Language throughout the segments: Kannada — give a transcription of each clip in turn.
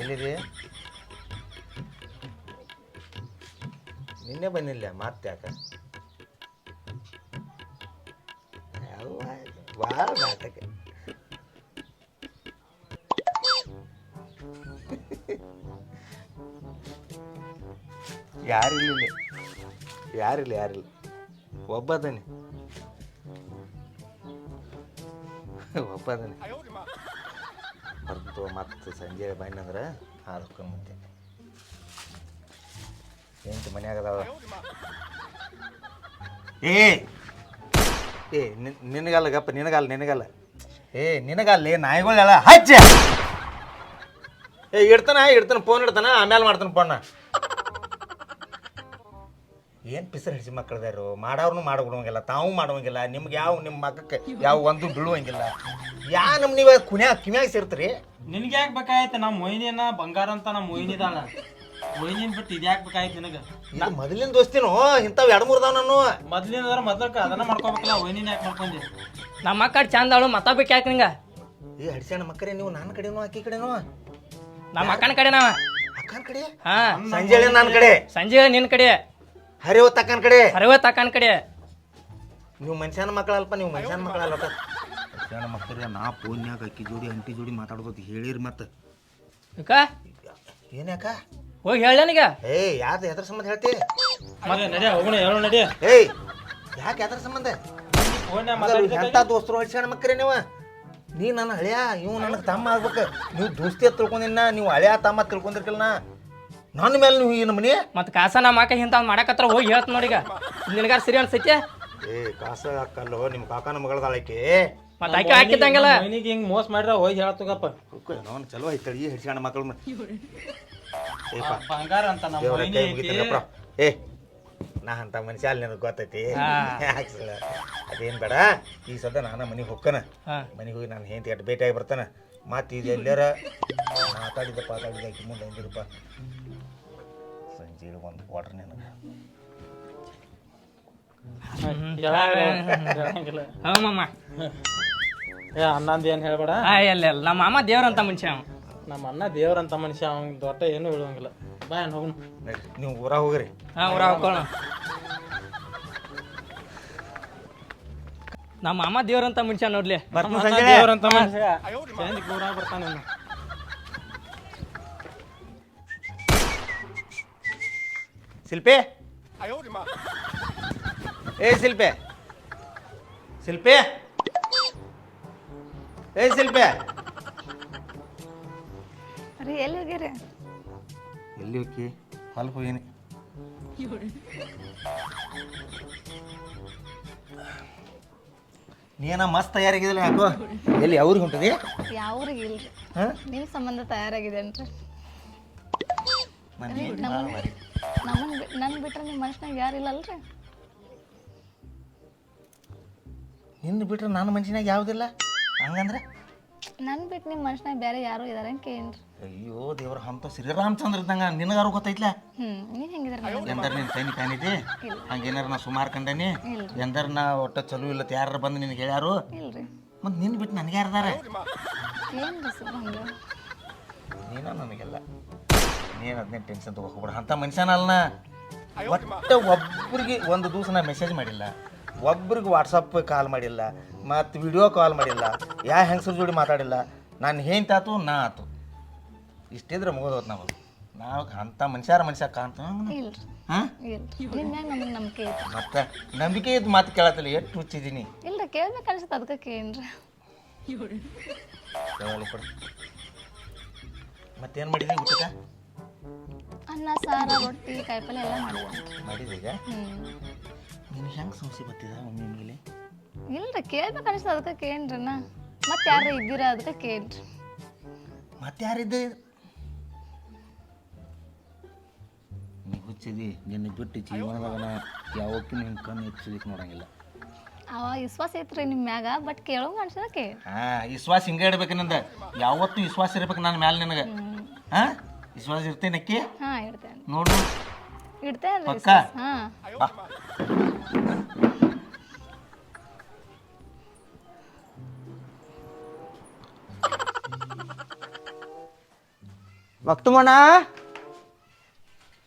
ಎಲ್ಲಿದೆ? ನಿನ್ನೆ ಬಂದಿಲ್ಲ ಮತ್ತೆ ಯಾಕ? ಭಾಳ ನಾಟಕ ಯಾರಿಲ್ಲ ಯಾರಿಲ್ಲ ಯಾರಿಲ್ಲ? ಒಬ್ಬ ಅದಾನೆ. ಒಬ್ಬ ಮತ್ತು ಸಂಜೆ ಬಂದಂದ್ರೆ ಹಾಲು ಕಮ್ಮಿ ಎಂಟು ಮನ್ಯಾಗ ಅದಾವ. ಏ! ಏ, ನಿನ್- ನಿನಗಲ್ಲ ಗಪ್ಪ, ನಿನಗಲ್ಲ ನಿನಗಲ್ಲ. ಏ ನಿನಗಲ್ಲ, ಏ ನಾಯಿಗಳೆಲ್ಲ ಹಚ್ಚ! ಏ, ಇಡ್ತಾನ, ಇಡ್ತಾನೆ ಫೋನ್ ಇಡ್ತಾನೆ ಆಮೇಲೆ ಮಾಡ್ತಾನೆ ಫೋನ್ ಏನು ಪಿಸರ್ ಹಿಡಿಸಿ ಮಕ್ಕಳದಾರು? ಮಾಡೋರ್ನು ಮಾಡ್ಬಿಡುವಂಗಿಲ್ಲ ತಾವು ಮಾಡುವಂಗಿಲ್ಲ ನಿಮ್ಗೆ ಯಾವ ನಿಮ್ಮ ಮಗಕ್ಕೆ ಯಾವ ಒಂದು ಬೀಳುವಂಗಿಲ್ಲ. ಯಾ ನಮ್ಮ ನೀವು ಕುನ್ಯಾಗ ಕಿಮ್ಯಾಗ ಸೇರ್ತೀರಿ? ನಿನ್ಗೆ ಯಾಕೆ ಬೇಕಾಯ್ತು ನಮ್ಮ ಮೊಯ್ನಿನ ಬಂಗಾರ ಅಂತ ನಮ್ಮ ಮೊಯ್ನಿದಾಳ ಮೊಯ್ನಿನ ಬಿಟ್ಟು ಇದು ಯಾಕೆ ಬೇಕಾಯ್ತು ನಿನಗೆ? ನಾ ಮೊದಲಿನ ದೋಸ್ತಿನೋ ಇಂಥವು ಎರಡು ಮೂರ್ದಾವ ನಾನು. ಮೊದ್ಲಿನ ಮೊದ್ಲಕ್ಕ ಅದನ್ನ ಮಾಡ್ಕೋಬೇಕಲ್ಲ ಮೊಯ್ನಿನ ಯಾಕೆ ಮಾಡ್ಕೊಂಡಿ ನಮ್ಮ ಅಕ್ಕ ಚಂದಾಳು ಮತ್ತ ಬೇಕು ಯಾಕೆ ನಿಂಗ? ಈ ಹಡಿಸ್ಯಾಣ ಮಕ್ಕರೇ ನೀವು ನನ್ನ ಕಡೆನೋ ಆಕಿ ಕಡೆನೋ? ನಮ್ಮ ಅಕ್ಕನ ಕಡೆ ನಾವ. ಅಕ್ಕನ ಕಡೆ? ಹಾ. ಸಂಜೆ ನನ್ನ ಕಡೆ. ಸಂಜೆ ನಿನ್ ಕಡೆ. ಹರಿವತ್ ತಕ್ಕನ್ ಕಡೆ. ಅರವತ್ತು ಅಕ್ಕನ ಕಡೆ. ನೀವು ಮನುಷ್ಯನ ಮಕ್ಕಳಲ್ಪ ನೀವು ಮನುಷ್ಯನ ಮಕ್ಕಳಲ್ಲ ಮನುಷ್ಯನ ಮಕ್ಕಳ ನಾ ಫೋನ್ಯಾಗ ಅಕ್ಕಿ ಜೋಡಿ ಅಂಟಿ ಜೋಡಿ ಮಾತಾಡೋದು ಹೇಳಿರಿ ಮತ್ತೆ. ಯಾಕ? ಏನ್ಯಾಕ ಹೋಗಿ ಹೇಳ ಏ ಏಯ್ ಯಾವ್ದು ಎದ್ರ ಸಂಬಂಧ ಹೇಳ್ತಿ? ನಡಿ ಹೋಗೋಣ ಹೇಳೋ ನಡಿ ಏಯ್ ಯಾಕೆ ಎದ್ರ ಸಂಬಂಧ? ಫೋನ್ ಎಂತ ದೋಸ್ತರು ಹಳ್ಸ್ಯಾಣ ಮಕ್ಕರಿ ನೀವು? ನೀ ನನ್ನ ಹಳ್ಯಾ ಇವ್ ನನಗೆ ತಮ್ಮ ಆಗ್ಬೇಕು. ನೀವು ದೋಸ್ತಿ ತಿಳ್ಕೊಂಡಿನ ನೀವು ಹಳ್ಯಾ ತಮ್ಮ ತಿಳ್ಕೊಂಡಿರ್ಕಿಲ್ಲ ನನ್ನ ಮೇಲೆ ನೀವು ಈ ನಮ್ಮನಿ ಮತ್ ಕಾಸ ನಮ್ಮ ಅಕ್ಕ ಇಂತ ಮಾಡಕತ್ರ ಹೋಗಿ ಹೇಳ್ತ ನೋಡಿಗ ನಿನಗಾರ ಸರಿ ಅನ್ಸೈತೆ? ಏ ಕಾಸ ಅಕ್ಕಲ್ಲೋ ನಿಮ್ಮ ಕಾಕನ ಮಗಳದಾಳಕ್ಕೆ ಮತ್ತೆ ಆಕೆ ಹಾಕಿದ್ದಂಗಲ್ಲ. ನಿನಗೆ ಹಿಂಗೆ ಮೋಸ ಮಾಡ್ರ ಹೋಗಿ ಹೇಳ್ತಗಪ್ಪ ಅವನು ಚಲೋ ಐತಳಿ ಈ ಹಿಡ್ಸ್ಯಾಣ ಮಕ್ಕಳು ಬಂಗಾರ ಅಂತ ನಮ್ಮ ಏ ನಾ ಅಂತ ಮನುಷ್ಯ ಅಲ್ಲಿ ನನಗೆ ಗೊತ್ತೈತಿ. ಅದೇನು ಅದೇನ್ ಬೇಡ ಈ ಸದ ನಾನು ಮನೆಗೆ ಹೋಗ್ತಾನೆ ಮನೆಗೆ ಹೋಗಿ ನಾನು ಹೆಂಡತಿ ಅಟ್ಟು ಭೇಟಿಯಾಗಿ ಬರ್ತಾನೆ. ಮತ್ತೆ ಇದು ಎಲ್ಲಾರ ಮಾತಾಡಿದ ಪಾತಾಡಿದ ಆಕಿ ಮುಂದೆ ಅಂದಿರಪ್ಪ ಸಂಜೆ ಒಂದು ಕ್ವಾರ್ಟರ್ ನನಗೆ. ಅಣ್ಣಂದ ಏನ್ ಮಾಮ. ಏ ಅನ್ನಂದು ಏನು ಹೇಳ್ಬೇಡ? ಆಯ್ ನಮ್ಮ ಮಾಮ ದೇವ್ರಂತ ಮನುಷ್ಯ ಅವ. ನಮ್ಮ ಅಣ್ಣ ದೇವ್ರಂತ ಮನುಷ್ಯ ಅವ್ನ ದೊಡ್ಡ ಏನು ಹೇಳುವಂಗಿಲ್ಲ. ಬಾಯ್ ಏನ್ ಹೋಗುಣ ನೀವು ಊರ ಹೋಗ್ರಿ. ಹಾ ಊರ ಹಾಕೋಣ ನಮ್ಮ ಅಮ್ಮ ದೇವ್ರಂತ ಮನುಷ್ಯ ನೋಡ್ಲಿ. ಬರ್ತೀನಿ ಸಂಜೆ. ದೇವ್ರಂತ ಮನುಷ್ಯ. ಚಂದ ಊರಾಗ ಬರ್ತಾನೆ ಶಿಲ್ಪಿ? ಏ ಶಿಲ್ಪಿ. ಶಿಲ್ಪಿ? ಏ ಶಿಲ್ಪಿ. ರೀ ಎಲ್ಲಿ ಹೋಗಿರಿ? ಎಲ್ಲಿ ಹೋಗಿ? ಹೊಲಕ್ಕೆ ಹೋಗಿನಿ. ನೀನ ಮಸ್ತ್ ತಯಾರಾಗಿದಿಲ್ಲ ಯಾಕೋ? ಎಲ್ಲಿ ಅವ್ರಿಗೆ ಹೊಂಟದಿ ಯಾವ್ರಿಗೆ ಇಲ್ರಿ ಹಾಂ? ನಿಮ್ ಸಂಬಂಧ ತಯಾರಾಗಿದೆ ಮನೆ ನಮ್ಮನ್ ನನ್ ಬಿಟ್ರೆ ನಿಮ್ ಮನುಷ್ಯನಾಗ ಯಾರು ಇಲ್ಲಲ್ರಿ? ನಿನ್ನ ಬಿಟ್ರೆ ನನ್ನ ಮನ್ಸಿನಾಗ ಯಾವುದಿಲ್ಲ? ಹಂಗಂದ್ರೆ? ನನ್ ಬಿಟ್ಟು ನಿಮ್ ಮನುಷ್ಯನಾಗ ಬೇರೆ ಯಾರು ಇದಾರೆ ಕೇನ್ರಿ ಅಯ್ಯೋ ದೇವ್ರ ಅಂತ ಶ್ರೀರಾಮಚಂದ್ರ ಇದ್ದಂಗ ನಿನಗಾರು ಗೊತ್ತೈತ್ಲ? ಹ್ಮ್ ನೀವ್ ಹೆಂಗಿದ್ರಿ ನನಗೆ ಎಂದರ್ ನೀನು ಸೈನಿಕ ಕಾಣಿತಿ ಹಂಗೇನಾರ ನಾ ಸುಮಾರು ಕಂಡೇನಿ? ಎಂದರ್ ನಾ ಒಟ್ಟ ಚಲೋ ಇಲ್ಲ ಯಾರು ಬಂದು ನಿನಗೆ ಹೇಳ್ಯಾರು? ಇಲ್ರಿ. ಮತ್ತು ನಿನ್ನ ಬಿಟ್ಟು ನನಗೆ ಯಾರದಾರ? ಏನ್ರಿ ಸುಮ್ಮ ಹಂಗ? ನೀನ ನನಗೆಲ್ಲ? ನೀನು ಅದನ್ನೇ ಟೆನ್ಷನ್ ತಗೋಬಿಡ. ಅಂಥ ಮನುಷ್ಯನಲ್ಲ ಒಟ್ಟ ಒಬ್ಬರಿಗೆ ಒಂದು ದಿವಸ ನಾ ಮೆಸೇಜ್ ಮಾಡಿಲ್ಲ. ಒಬ್ರಿಗೆ ವಾಟ್ಸಪ್ ಕಾಲ್ ಮಾಡಿಲ್ಲ. ಮತ್ತು ವಿಡಿಯೋ ಕಾಲ್ ಮಾಡಿಲ್ಲ. ಯಾ ಹೆಂಗಸ್ರ ಜೋಡಿ ಮಾತಾಡಿಲ್ಲ. ನಾನು ಹೇಂತಾತು ನಾ ಆತು. ಇಷ್ಟಿದ್ರೆ ಮುಗಿದೋತು ನಾವು ನಾವು ಅಂತ ಮನುಷ್ಯಾರ ಮನುಷ್ಯ ಕಾಣ್ತ ಇಲ್ರಿ. ಹಾಂ? ಇಲ್ರಿ. ನಿಮ್ ಮ್ಯಾಗ ನಮಗ್ ನಂಬಿಕೆ ಐತಿ ಮತ್ತೆ ನಂಬಿಕೆ ಇದ್ದು ಮಾತು ಕೇಳತ್ತಲ್ಲ ಎಷ್ಟು ಹುಚ್ಚಿದ್ದೀನಿ. ಇಲ್ರಿ ಕೇಳ್ಬೇಕು ಅನ್ಸತ್ ಅದಕ್ಕೆ ಕೇಳ್ರಿ ಮತ್ತೇನು ಮಾಡಿದ್ರಿ ಊಟಕ್ಕೆ? ಅನ್ನ ಸಾರ ರೊಟ್ಟಿ ಕಾಯಿಪಲ್ಲೆ ಎಲ್ಲ ಮಾಡಿದ್ರಿ ಮಾಡಿದೀಗ ಈಗ ನೀನು ಹೆಂಗೆ ಸಮಸ್ಯೆ ಬರ್ತಿದ ಒಮ್ಮೆ ಮೇಲೆ? ಇಲ್ರಿ ಕೇಳ್ಬೇಕು ಅನ್ಸುತ್ತೆ ಅದಕ್ಕೆ ಕೇಳ್ರಿ ನಾ. ಮತ್ತೆ ಯಾರು ಇದ್ದೀರಾ ಅದಕ್ಕೆ ಕೇಳ್ರಿ ಮತ್ತೆ ಯಾರಿದ್ದೆ ನೀ ಹುಚ್ಚಿದಿ ನಿನ್ನ ಬಿಟ್ಟು ಜೀವನದಾಗ ನಾ ಯಾವಕ್ಕೂ ನಿನ್ನ ಕಣ್ಣು ಹೆಚ್ಚಿದಕ್ಕೆ ನೋಡಂಗಿಲ್ಲ. ಅವ ವಿಶ್ವಾಸ ಐತ್ರಿ ನಿಮ್ಮ ಮ್ಯಾಗ ಬಟ್ ಕೇಳೋ ಅನ್ಸದ ಕೇ ಹಾಂ ವಿಶ್ವಾಸ ಹಿಂಗೆ ಇಡ್ಬೇಕು ನಿಂದ. ಯಾವತ್ತೂ ವಿಶ್ವಾಸ ಇರ್ಬೇಕು ನನ್ನ ಮ್ಯಾಲೆ ನಿನಗೆ. ಹಾಂ ವಿಶ್ವಾಸ ಇರ್ತೇನೆ ಅಕ್ಕಿ? ಹಾ ಇಡ್ತೇನೆ. ನೋಡು. ಇಡ್ತೇನೆ ಪಕ್ಕ? ಹಾ. ಬಾ.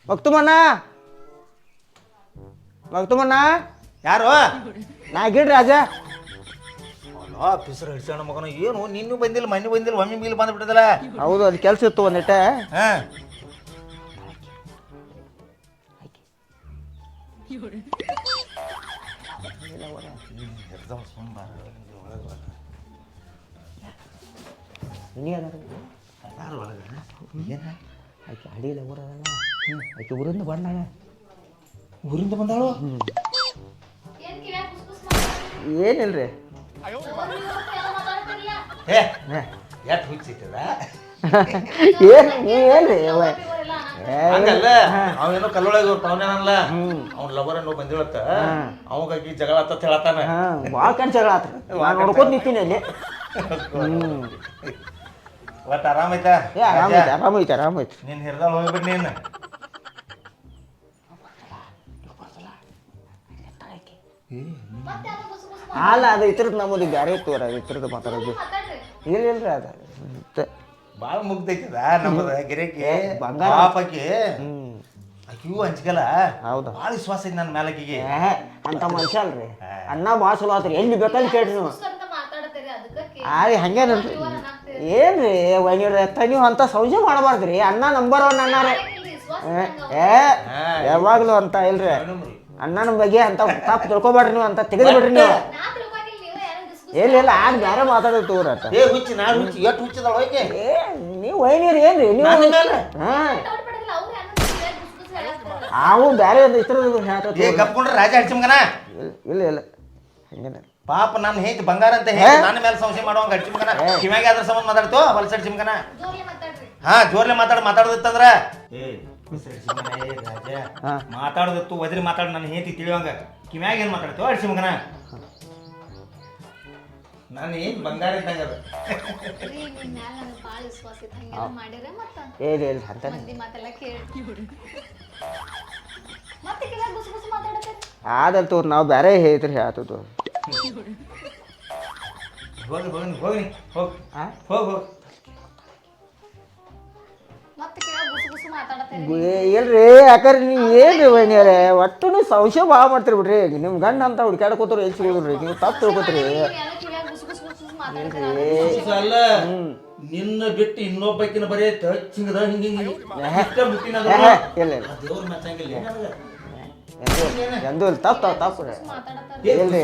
ಮಕ್ತುಮಣ್ಣ? ಮಕ್ತುಮಣ್ಣ? ಮಕ್ತುಮಣ್ಣ ಯಾರು? ನಾ ಗಿಡ್ರಿ ರಾಜ. ಆಫೀಸರ್ ಹಿಡ್ಸೋಣ ಮಗನ. ಏನು ನಿನ್ನೂ ಬಂದಿಲ್ಲ ಮನೆ ಬಂದಿಲ್ಲ ಒಮ್ಮೆ ಮೀಲ್ ಬಂದ್ಬಿಟ್ಟದಲ್ಲ? ಹೌದು ಅದು ಕೆಲಸ ಇತ್ತು ಒಂದಿಟ್ಟ ಹಾಂ. ಯಾರು? ಒಳಗ ಏನ? ಆಕೆ ಅಡಿಯಿಲ್ಲ ಹ್ಞೂ ಆಕೆ ಊರಿಂದ ಬಂದಾಗ ಊರಿಂದ ಬಂದಾಳು? ಏನಿಲ್ರಿ? ಏ ಹೇ. ಎಟ್ ಹುಚ್ಚಿಟ್ಟದ ಏನು ಏನ್ರಿ ಹಂಗಲ್ಲ ಅವೇನೋ ಕಲ್ಲೊಳಗೆ ಇವ್ರ ಪಾವನೇನಲ್ಲ ಅವ್ನ ಲವರ್ ಅನ್ನೋ ಬಂದಿಳತ್ತ ಅವಾಗ ಜಗಳ ಆತತ್ ಹೇಳತ್ತಾನ. ಭಾಳ ಕೆಟ್ಟ ಜಗಳ ನಾನು ನೋಡ್ಕೊತ ನಿಂತೀನಿ ಅಲ್ಲಿ. ಒಟ್ಟು ಆರಾಮೈತಾ ಏ ಆರಾಮ ಐತೆ ಆರಾಮ ಐತೆ ಆರಾಮ ಐತೆ. ನೀನು ಮತ್ತೆ ಯಾರೋ ಕುಸ್ ಕುಸ್ ಅಲ್ಲ ಅದು ಇತ್ರದ ನಮ್ಮದು ಬ್ಯಾರೆ ಇತ್ತು ಅದು ಇದ್ರದ್ದು ಮಾತಾಡೋದು. ಇಲ್ಲ ಇಲ್ರಿ ಅದು ಭಾಳ ಬಾಳ ಮುಗ್ದೈತದ ನಮ್ಮದು ಗಿರೇಕಿ? ಬಂಗಾರ. ಪಾಪಕ್ಕೆ? ಆಕಿಗೂ ಹಂಚ್ಕಲ್ಲ ಹೌದು. ಭಾಳ ವಿಶ್ವಾಸ ಐತಿ ನನ್ನ ಮೇಲಕಿಗೆ ಏ ಅಂತ ಮನುಷ್ಯ ಅಲ್ರಿ. ಅನ್ನ ಭಾಳ ಚಲೋ ಆತ್ರಿ. ಎಲ್ಲಿ ಬೇಕಲ್ಲಿ ಕೇಳ್ರಿ ನೀವು. ಆರಿ ಹಂಗೇನಲ್ರಿ? ಏನ್ರಿ ಎತ್ತ ನೀವು ಅಂತ ಸೌಜ ಮಾಡಬಾರ್ದ್ರಿ. ಅಣ್ಣ ನಂಬರ್ ಒನ್ ಅಣ್ಣಾರೆ. ಏ ಯಾವಾಗಲೂ ಅಂತ ಇಲ್ರಿ. ಅಣ್ಣನ ಬಗ್ಗೆ ಅಂತ ತಪ್ಪು ತಿಳ್ಕೊಬೇಡ್ರಿ ನೀವು ಅಂತ ತೆಗೆದು ಬಿಡ್ರಿ ನೀವು. ಏನ್ ಇಲ್ಲ ಇಲ್ಲ ಆಗ ಬೇರೆ ಮಾತಾಡೋದು ತಗೋರತ್ತ ಏ ಹುಚ್ಚಿ ನಾ ಹುಚ್ಚಿ ಎಷ್ಟು ಹುಚ್ಚಿದಾಳ ಹೋಯ್ಕೆ? ಏ ನೀವು ಒಯ್ನೀರಿ ಏನ್ರಿ ನೀವು? ಹಾ. ಅವು ಬೇರೆ ರಾಜ ಹಡ್ಸಿಮಗನ ಇಲ್ಲ ಇಲ್ಲ ಹಂಗೇನ ಪಾಪ ನನ್ನ ಹೇಂತಿ ಬಂಗಾರ ಅಂತ ಹೇಳಿ ನನ್ನ ಮೇಲೆ ಸಂಶಯ ಮಾಡುವಂಗ ಚಿಮ್ಕನ ಕಿವ್ಯಾಗ ಅದ್ರ ಸಂಬಂಧ ಮಾತಾಡ್ತು ಹೊಲಸ ಚಿಮ್ಕನ ಹಾ ಜೋರ್ಲೆ ಮಾತಾಡ್ ಮಾತಾಡೋದಿತ್ತಂದ್ರ? ಏ ಹಡ್ಸಿಮಗನ ಏ ರಾಜ. ಹಾ. ಮಾತಾಡೋದಿತ್ತು ಒದ್ರಿ ಮಾತಾಡ ನನ್ನ ಹೆಂಡತಿ ತಿಳಿಯುವಂಗ. ಕಿವ್ಯಾಗ ಏನ್ ಮಾತಾಡ್ತು ಹಡ್ಸಿಮಗನ ನಾನು ಏನ್ ಬಂಗಾರ ಇದ್ದಂಗ ಅದ. ಏ ಇಲ್ಲ ಇಲ್ಲ ಅಂತ ಮಾತೆಲ್ಲ ಕೇಳಿ. ಮತ್ತೆ ಕಿವ್ಯಾಗ ಗುಸ್ ಗುಸ್ ಮಾತಾಡತ್ತೀರಿ ಆದಲ್ ತೋರ್ ನಾವು ಬೇರೆ ಹೇಳ್ತೀರಿ ಹೇಳ್ತದ ಹೋಗಿ. ಹೋಗಿ ಹೋಗಿ. ಹೋಗಿ ಹಾ ಹೋಗಿ ಹೋಗ್ ಇಲ್ರಿ ಯಾಕಂದ್ರೆ ನೀವು ಏನ್ರಿ ವೈನಿಯರೇ? ಒಟ್ಟು ನೀವು ಸಂಶಯ ಭಾಳ ಮಾಡ್ತೀರಿ ಬಿಡ್ರಿ. ನಿಮ್ಮ ಗಂಡ ಅಂತ ಹುಡ್ಕ್ಯಾಡ್ಕೋತಾರ ಎಲ್ಲಿ ಸಿಗೋದ್ರಿ ನೀವು ತಪ್ಪು ತಿಳ್ಕೊತೀರಿ. ಅಲ್ಲ ನಿನ್ನ ಬಿಟ್ಟು ಇನ್ನೊಬ್ಬಕಿನ ಬರೀ ಹಚ್ಚಿಂಗದ ಹಿಂಗ ಹಿಂಗ ಇಲ್ಲ ಇಲ್ಲ. ದೇವ್ರ ಮೆಚ್ಚಂಗಿಲ್ಲ. ಎಂದೂ- ಇಲ್ಲಿ. ತಪ್ಪು ತಪ್ಪು ರೀ ಇಲ್ರಿ.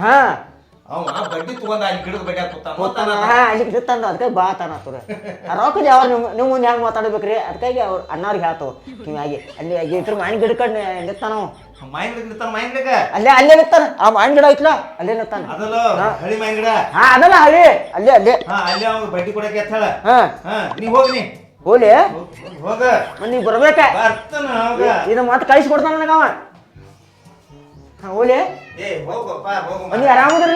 ಹಾ. ಅದಕ್ಕೆ ಬಾ ರೊಕ್ಕದ ಯಾವ ಮುಂದೆ ಹೆಂಗೆ ಮಾತಾಡ್ಬೇಕ್ರಿ? ಅದಕ್ಕಾಗಿ ಅವ್ರು ಅಣ್ಣವ್ರಿಗೆ ಹೇಳ್ತಾವ. ಹಿಂಗಾಗಿ ಅಲ್ಲಿ ಆಗಿ ಇದ್ರ ಮಾವಿನ ಗಿಡ ಅಲ್ಲೇ ಆ ಮಾವಿನ ಗಿಡ ಐತ್ಲ? ಅಲ್ಲೇ ಅದಲ್ಲ ಹಳಿ ಮೈನ್ ಗಿಡ? ಹಾ ಅದಲ್ಲ ಹಳಿ ಅಲ್ಲೇ ಅಲ್ಲೇ. ಹಾ ಅಲ್ಲಿ ಅವ್ನು ಬಡ್ಡಿ ಕೊಡಕ್ಕೆ ಎತ್ತ ಹಾ. ಹಾ ನೀ ಹೋಗ್ನಿ ಹೋಲಿ ಹೋಗ. ನೀವು ಬರ್ಬೇಕ. ಬರ್ತಾನ ಹೋಗ ಇದು ಮತ್ತೆ ಕಳಿಸಿ ಕೊಡ್ತಾನ ನನಗೆ ಅವ. ಹಾ ಹೋಲಿ ಏ ಹೋಗಪ್ಪ ಹೋಗು ನೀವು ಆರಾಮದ್ರಿ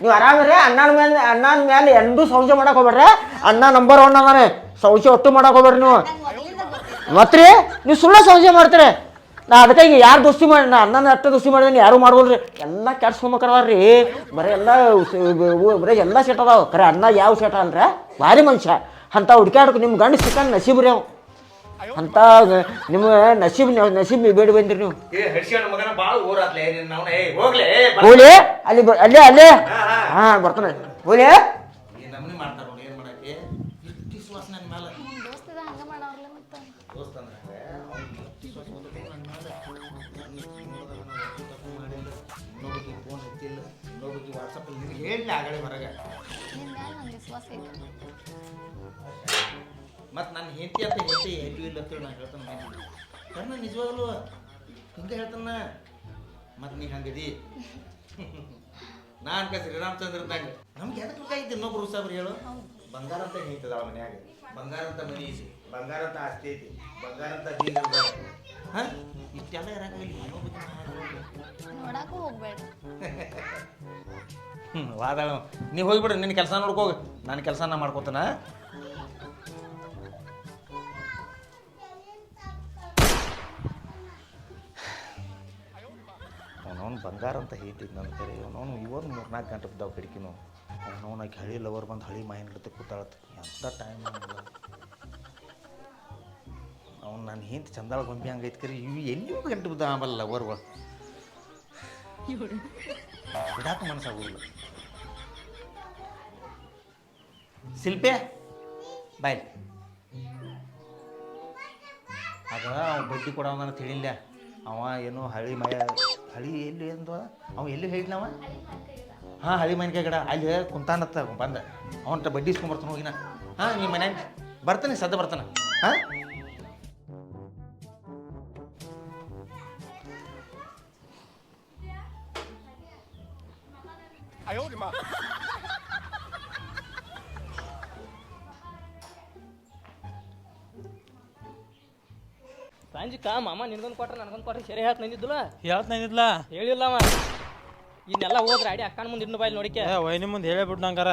ನೀವು ಆರಾಮ್ರಿ ಅಣ್ಣನ ಮೇಲೆ ಅಣ್ಣನ ಮೇಲೆ ಎಂದೂ ಶೌಚ ಮಾಡಕ್ ಹೋಗ್ಬೇಡ್ರಿ ಅಣ್ಣ ನಂಬರ್ ಒನ್ ಅದಾನೆ. ಸಂಶಯ ಒಟ್ಟು ಮಾಡಕ್ ಹೋಗ್ಬೇಡ್ರಿ ನೀವು. ಮತ್ತೆ ಮತ್ರಿ ನೀವು ಸುಳ್ಳ ಶೌಚ ಮಾಡ್ತೀರಿ. ನಾ ಅದಕ್ಕೆ ಹಿಂಗೆ ಯಾರು ದೋಸ್ತಿ ಮಾಡಿ ನಾ ಅನ್ನ ಅಟ್ಟ ದೋಸ್ತಿ ಮಾಡಿದ್ರೆ ಯಾರು ಮಾಡ್ಬೋಲ್ರಿ ಎಲ್ಲ ಕೆಡ್ಸ್ಕೊಂಬಕ್ರದಾರ್ರಿ ಬರೀ ಎಲ್ಲ ಬರೀ ಎಲ್ಲ ಸೆಟ್ ಅದಾವ. ಖರೆ ಅನ್ನ ಯಾವ ಸೆಟ್ ಅಂದ್ರೆ ಭಾರಿ ಮನುಷ್ಯ. ಅಂತ ಹುಡ್ಕ್ಯಾಡಕ್ಕೆ ನಿಮ್ಮ ಗಂಡ ಸಿಕ್ಕಂಗೆ ನಸೀಬ್ ರೀ ಅವ್. ಅಂತ ನಿಮ್ಮ ನಸೀಬ್ ನಸೀಬ್ ಬೇಡ ಬಂದಿರಿ ನೀವು. ಹೋಗ್ಲೆ ಅಲ್ಲಿ ಅಲ್ಲೇ ಅಲ್ಲೇ? ಹಾ, ಬರ್ತಾನೆ. ಹೋಲಿ ವಾಟ್ಸಪ್ಪಲ್ಲಿ ನಿನಗೆ ಹೇಳಿ ಹೊರಗೆ. ನಿನ್ನ ಮ್ಯಾಲ ನಂಗೆ ವಿಶ್ವಾಸ ಐತಿ ಮತ್ತು ನನ್ನ ಹೆಂಡತಿ ಅಂತ ಹೆಂಡತಿ ಹೆಂಡತಿ ಇಲ್ಲ ಅಂತೇಳಿ ನಾನು ಹೇಳ್ತಾನೆ ಕಣ್ಣ ನಿಜವಾಗಲು ಹಿಂಗೆ ಹೇಳ್ತಾನ? ಮತ್ತು ನೀ ಹಂಗದಿ? ನಾನು ಕ ಶ್ರೀರಾಮಚಂದ್ರ ಇದ್ದಂಗೆ ನಮ್ಗೆ ಎದಕ್ಕೆ ಬೇಕಾಗಿತ್ತು ಇನ್ನೊಬ್ರು ಸಾಬ್ರು ಹೇಳು? ಬಂಗಾರ ಅಂತ ಹೇಳ್ತದ ಮನ್ಯಾಗ. ಬಂಗಾರ ಅಂತ ಮನಿ ಐತಿ. ಬಂಗಾರ ಅಂತ ಆಸ್ತಿ ಐತಿ. ಬಂಗಾರ ಅಂತ ಬೀಗ ಹಾಂ? ಇಷ್ಟೆಲ್ಲ ಇರಂಗಿಲ್ಲ ಇನ್ನೊಬ್ಬ ನೋಡಕ್ಕೂ ಹೋಗ್ಬೇಡ. ಹ್ಞೂ ವಾದಾಳ ನೀವು ಹೋಗಿಬಿಡು ನಿನ್ನ ಕೆಲಸ ನೋಡ್ಕೋಗ ನನ್ನ ಕೆಲಸ ನಾ ಮಾಡ್ಕೋತಾನ. ಅವನವನು ಬಂಗಾರ ಅಂತ ಹೇಳ್ತಿದ್ ನನ್ನ ಕರೆ. ಅವನು ಇವನು ಮೂರು ನಾಲ್ಕು ಗಂಟೆ ಬಿದ್ದಾವ ಕಿಟಕಿನು. ಅವನು ಆಕೆ ಹಳಿ ಲವರ್ ಬಂದು ಹಳಿ ಮಾಯನ್ ಹಿಡ್ದು ಕೂತಾಳತ್ತೆ ಎಂಥ ಟೈಮ್ ಅವ್ನು ನನ್ನ ಹಿಂದೆ ಚಂದಾಳ ಗೊಂಬಿ ಹಂಗೈತೆ ಕರೆ. ಇವು ಎಲ್ಲಿ ಗಂಟೆ ಬಿದ್ದ ಆಮೇಲೆ ಲವರ್ಗಳು ಬಿಡಾಕ ಮನಸ್ಸಾಗೋದಿಲ್ಲ ಶಿಲ್ಪೆ ಬಾಯ್ ಅದ ಬಡ್ಡಿ ಅಂತ ತಿಳಿಲ್ಲ ಅವ ಏನು ಹಳಿ ಮಯ ಹಳಿ ಎಲ್ಲಿ ಅಂದ ಅವ ಎಲ್ಲಿ ಹೇಳಿದ್ನವ ಹಾಂ ಹಳಿ ಮನೆ ಗಿಡ ಅಲ್ಲಿ ಕುಂತಾನತ್ತ ಬಂದ. ಅವನ ಬಡ್ಡಿ ಇಸ್ಕೊಂಬರ್ತಾನ ಹೋಗಿನ. ಹಾಂ ನಿಮ್ಮ ಮನ್ಯಾಗ ಬರ್ತಾನೆ, ಸದ್ದ ಬರ್ತಾನೆ. ಹಾಂ? ಮಾಮ ನಿನ್ಗೊಂದು ಕೊಟ್ರೆ ನನಗೊಂದು ಕೊಟ್ರೆ ಸರಿ ಹೇಳ್ತ ನಂದಿದ್ದಿಲ್ಲ? ಹೇಳ್ತ ನಂದಿದ್ಲ? ಹೇಳಿಲ್ಲ ಅವ. ಇನ್ನೆಲ್ಲ ಹೋದ್ರೆ ಅಡಿ ಅಕ್ಕನ ಮುಂದೆ ಇನ್ನು ಬಾಯಿ ನೋಡಿಕೆ. ವೈನಿ ಮುಂದೆ ಹೇಳೇ ಬಿಟ್ಟು ನಂಗಾರ.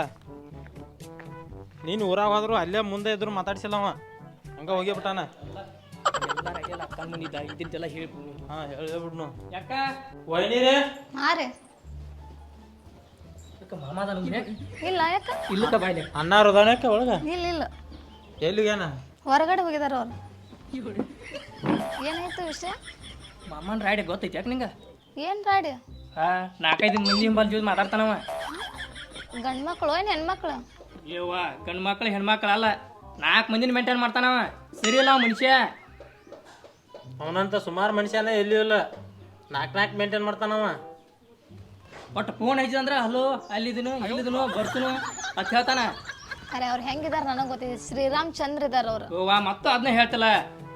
ನೀನು ಊರಾಗ ಹೋದ್ರು ಅಲ್ಲೇ ಮುಂದೆ ಇದ್ರು ಮಾತಾಡ್ಸಿಲ್ಲ ಅವ. ಹಂಗ ಹೋಗಿ ಬಿಟ್ಟಾನ. ಎಲ್ಲ ಅಡಿಯಲ್ಲ ಅಕ್ಕನ ಮುಂದೆ ಇದ್ದ ಇದ್ದಿದ್ದೆಲ್ಲ ಹೇಳ್ಬಿಡು ಹಾ ಹೇಳೇ ಬಿಡ್ನು ಯಾಕ? ವೈನಿ ರೀ? ಹಾ ರೀ. ಯಾಕ ಮಾಮ ಅದ ನಮ್ಗೆ ಇಲ್ಲ ಯಾಕ? ಇಲ್ಲಕ್ಕ ಬಾಯ್ಲಿ. ಅನ್ನಾರು ಅದಾನಕ್ಕೆ ಒಳಗ? ಇಲ್ಲ ಇಲ್ಲ. ಎಲ್ಲಿಗೇನ? ಹೊರಗಡೆ ಹೋಗಿದಾರ ಅವ್ರು. ಏನಾಯ್ತು ವಿಷಯ? ಮಾಮನ ರಾಡಿ ಗೊತ್ತೈತಿ ಯಾಕೆ ನಿಂಗೆ? ಏನ್ ರಾಡಿ? ಹಾ ನಾಲ್ಕೈದು ಮಂದಿ ಹಿಂಬಲ್ ಜೂಸ್ ಮಾತಾಡ್ತಾನವ ಗಂಡ್ ಮಕ್ಕಳು ಏನ್ ಹೆಣ್ಮಕ್ಳು ಏವ್ವ ಗಂಡು ಮಕ್ಳು ಹೆಣ್ಮಕ್ಳು ಅಲ್ಲ. ನಾಲ್ಕು ಮಂದಿನ ಮೇಂಟೈನ್ ಮಾಡ್ತಾನವ ಸರಿ ಇಲ್ಲ ಮನುಷ್ಯ. ಅವನಂತ ಸುಮಾರು ಮನುಷ್ಯನೇ ಎಲ್ಲಿ ಇಲ್ಲ. ನಾಲ್ಕು ನಾಲ್ಕು ಮೇಂಟೈನ್ ಮಾಡ್ತಾನವ ಒಟ್ಟು ಫೋನ್ ಹಚ್ಚಿದಂದ್ರೆ ಹಲೋ ಅಲ್ಲಿದನು ಇಲ್ಲಿದನು ಬರ್ತನು ಅಂತ ಹೇಳ್ತಾನ. ಅರೆ ಅವ್ರು ಹೆಂಗಿದಾರ ನನಗೆ ಗೊತ್ತಿದೆ. ಶ್ರೀರಾಮ್ ಚಂದ್ರ ಇದಾರ ಅವ್ರು. ಓವಾ ಮತ್ತು ಅದನ್ನ ಹೇಳ್ತಲ್ಲ.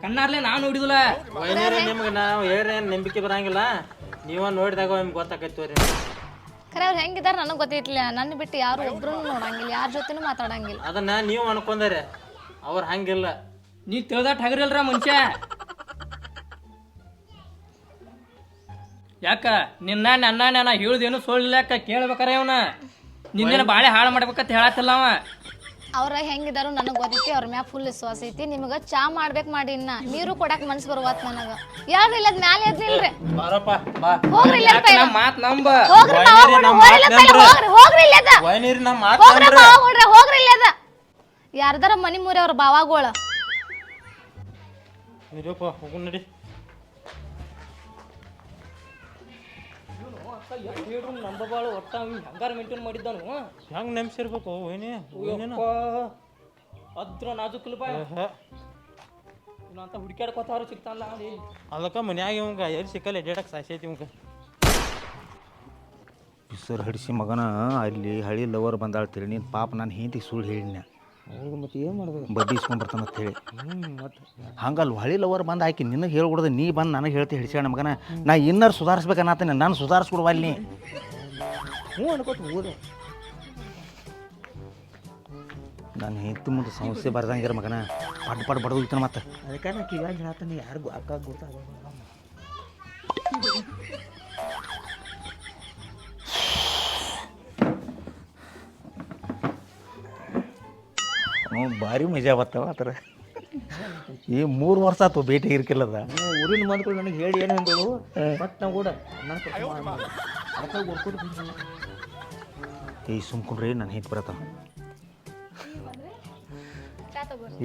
ಕಣ್ಣಾರ್ಲೆ ನಾನು ನೋಡಿದಿಲ್ಲ ವೈನಿರಿ ನಿಮ್ಗೆ ನಾವು ಏನೇನು ನಂಬಿಕೆ ಬರಂಗಿಲ್ಲ. ನೀವ ನೋಡಿದಾಗ ನಿಮ್ಗೆ ಗೊತ್ತಾಕೈತಿ ತೋರಿ ಖರೆ ಅವ್ರು ಹೆಂಗಿದಾರ ನನಗೆ ಗೊತ್ತಿಲ್ಲ ನನ್ನ ಬಿಟ್ಟು ಯಾರು ಒಬ್ರು ನೋಡಂಗಿಲ್ಲ ಯಾರ ಜೊತೆನೂ ಮಾತಾಡಂಗಿಲ್ಲ. ಅದನ್ನ ನೀವು ಅನ್ಕೊಂಡಾರೆ ಅವ್ರು ಹಂಗಿಲ್ಲ. ನೀ ತಿಳ್ದಾಟ್ ಹಗರಿಲ್ರ ಮುಂಚೆ ಯಾಕ ನಿನ್ನ ನನ್ನ ನಾನು ಹೇಳ್ದೇನು ಯಾಕ ಕೇಳ್ಬೇಕಾರ ಇವನ? ನಿನ್ನೇನು ಬಾಳೆ ಹಾಳು ಮಾಡ್ಬೇಕಂತ ಹೇಳತ್ತಿಲ್ಲ ಅವ. ಅವ್ರ ಹೆಂಗಿದಾರು ನನಗೆ ಗೊತ್ತೈತಿ ಅವ್ರ ಮ್ಯಾಗ ಫುಲ್ ವಿಶ್ವಾಸ ಐತಿ. ನಿಮಗ ಚಾ ಮಾಡ್ಬೇಕು ಮಾಡಿ ಇನ್ನ. ನೀರು ಕೊಡಕ್ಕೆ ಮನ್ಸ್ ಬರುವತ್ ನನಗ. ಯಾರು ಇಲ್ಲದ ಮ್ಯಾಲೆ ಎದ್ನಿಲ್ರಿ ಬಾರಪ್ಪ ಬಾ. ಹೋಗ್ರಿ ಇಲ್ಲ ಯಾಕ ನಮ್ಮ ಮಾತ್ ನಂಬ? ಹೋಗ್ರಿ ಬಾ, ಹೋಗ್ರಿ, ನಮ್ಮ ಹೋಗ್ರಿ ಇಲ್ಲ ಮಾತ್ ಪೈಲ, ಹೋಗ್ರಿ ಹೋಗ್ರಿ ಇಲ್ಲದ ವೈನಿರಿ ನಮ್ಮ ಹೋಗ್ರಿ ಮಾತು ಬಾ, ಹೋಗ್ರಿ ಹೋಗ್ರಿ ಇಲ್ಲದ ಯಾರ್ದಾರ ಮನಿ ಮೂರಿ ಅವ್ರ ಬಾವಾಗೋಳ. ಹೋಗು ನಡಿ. ನಂಬಬಾಳು ಒಟ್ಟ ಹಂಗಾರ ಮೇಂಟೈನ್ ಮಾಡಿದ್ದಾನು. ಹೆಂಗ್ ನೆಮ್ಸಿರ್ಬೇಕು ವೈನಿನ? ಅದ್ರ ನಾಜುಕಲ್ ಬಾ ಅಂತ ಹುಡುಕ್ಯಾಡ್ಕೋತಾರ ಸಿಗ್ತಾನಲ್ಲ ಅಲ್ಲಿ. ಅದಕ್ಕೆ ಮನ್ಯಾಗ ಇವಂಗ ಎಲ್ಲಿ ಸಿಕ್ಕಲ್ಲ ಎಡ್ಯಾಡಕ್ ಸಾಯ್ಸೈತಿ ಇವಂಗ? ಬಿಸರ್ ಹಡಿಸಿ ಮಗನ ಅಲ್ಲಿ ಹಳಿ ಲವರ್ ಬಂದಾಳ ತಿಳಿ ನೀನು ಪಾಪ ನಾನು ಹೆಂಡತಿ ಸುಳ್ಳು ಹೇಳಿನ ಮತ್ತೆ ಏನು ಮಾಡ್ಬೇಕು? ಬಡ್ಡಿ ಇಸ್ಕೊಂಬರ್ತಾನ ಅಂತ ಹೇಳಿ ಹಂಗಲ್ಲ ಹಳಿ ಲವರ್ ಬಂದು ಹಾಕಿ ನಿನಗೆ ಹೇಳ್ಕೊಡ್ದೆ ನೀ ಬಂದು ನನಗೆ ಹೇಳ್ತಿ ಹಿಡಿಸ್ಯಾಣ ಮಗನ? ನಾ ಇನ್ನರ್ ಸುಧಾರಿಸ್ಬೇಕನ್ನತ್ತೀನಿ ನಾನು ಸುಧಾರಿಸ್ಕೊಡುವ ಅಲ್ಲಿ ಹ್ಞೂ ಅನ್ಕೋತ ಹೋದೆ. ನಾನು ಹೆಂಡತಿ ಮುಂದೆ ಸಮಸ್ಯೆ ಬರ್ದಂಗಿರ ಮಗನ ಪಡ್ ಪಡ್ ಬಡ್ದು ಮತ್ತೆ? ಅದಕ್ಕೆ ನಾ ಕಿವ್ಯಾಗ ಹೇಳ್ತಾನೆ ಯಾರಿಗೂ ಅಕ್ಕ ಗೊತ್ತಾಗ ಭಾರಿ ಮಜಾ ಬರ್ತಾವ ಆ ಥರ ಈ ಮೂರು ವರ್ಷ ಆತು ಭೇಟಿ ಇರ್ಕಿಲ್ಲದ. ಊರಿನ ಮಂದಿಗಳು ನನಗೆ ಹೇಳಿ ಏನು ಅಂದಳು? ಬಟ್ ನಾವು ಕೂಡ ನನ್ನ ಅದಕ್ಕೆ ಈ ಸುಮ್ಕೊಂಡ್ರಿ ನಾನು ಹೆಂಡತಿ ಬರತ